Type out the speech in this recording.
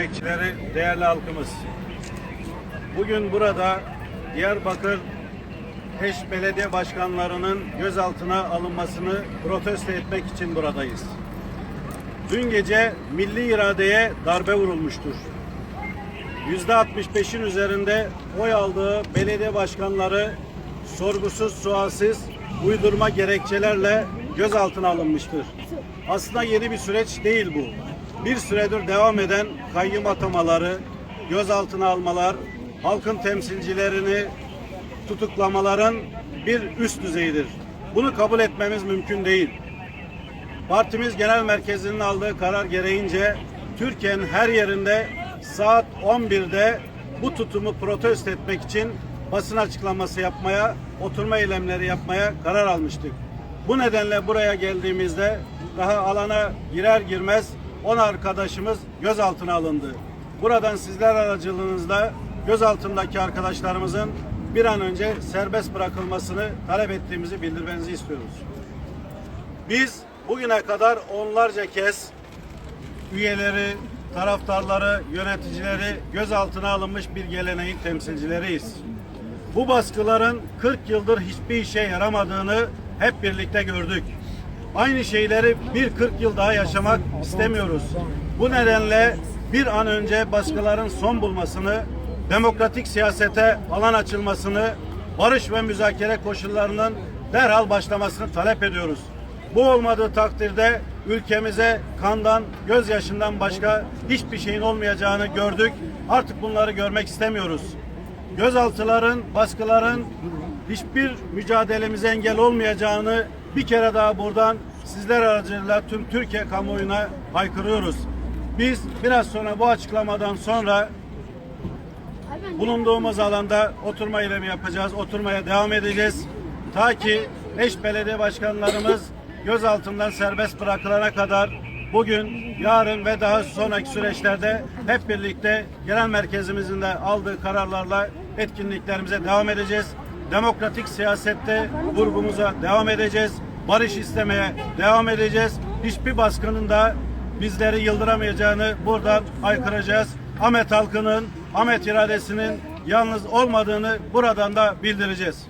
emekçileri, değerli halkımız. Bugün burada Diyarbakır eş belediye başkanlarının gözaltına alınmasını protesto etmek için buradayız. Dün gece milli iradeye darbe vurulmuştur. %65'in üzerinde oy aldığı belediye başkanları sorgusuz sualsiz uydurma gerekçelerle gözaltına alınmıştır. Aslında yeni bir süreç değil bu. Bir süredir devam eden kayyum atamaları, gözaltına almalar, halkın temsilcilerini tutuklamaların bir üst düzeyidir. Bunu kabul etmemiz mümkün değil. Partimiz genel merkezinin aldığı karar gereğince Türkiye'nin her yerinde saat 11'de bu tutumu protesto etmek için basın açıklaması yapmaya, oturma eylemleri yapmaya karar almıştık. Bu nedenle buraya geldiğimizde daha alana girer girmez 10 arkadaşımız gözaltına alındı. Buradan sizler aracılığınızla gözaltındaki arkadaşlarımızın bir an önce serbest bırakılmasını talep ettiğimizi bildirmenizi istiyoruz. Biz bugüne kadar onlarca kez üyeleri, taraftarları, yöneticileri gözaltına alınmış bir geleneğin temsilcileriyiz. Bu baskıların 40 yıldır hiçbir işe yaramadığını hep birlikte gördük. Aynı şeyleri bir 40 yıl daha yaşamak istemiyoruz. Bu nedenle bir an önce baskıların son bulmasını, demokratik siyasete alan açılmasını, barış ve müzakere koşullarının derhal başlamasını talep ediyoruz. Bu olmadığı takdirde ülkemize kandan, gözyaşından başka hiçbir şeyin olmayacağını gördük. Artık bunları görmek istemiyoruz. Gözaltıların, baskıların hiçbir mücadelemize engel olmayacağını bir kere daha buradan sizler aracılığıyla tüm Türkiye kamuoyuna haykırıyoruz. Biz biraz sonra bu açıklamadan sonra bulunduğumuz alanda oturma eylemi yapacağız. Oturmaya devam edeceğiz. Ta ki eş belediye başkanlarımız gözaltından serbest bırakılana kadar bugün, yarın ve daha sonraki süreçlerde hep birlikte genel merkezimizin de aldığı kararlarla etkinliklerimize devam edeceğiz. Demokratik siyasette vurgumuza devam edeceğiz. Barış istemeye devam edeceğiz. Hiçbir baskının da bizleri yıldıramayacağını buradan haykıracağız. Ahmet halkının, Ahmet iradesinin yalnız olmadığını buradan da bildireceğiz.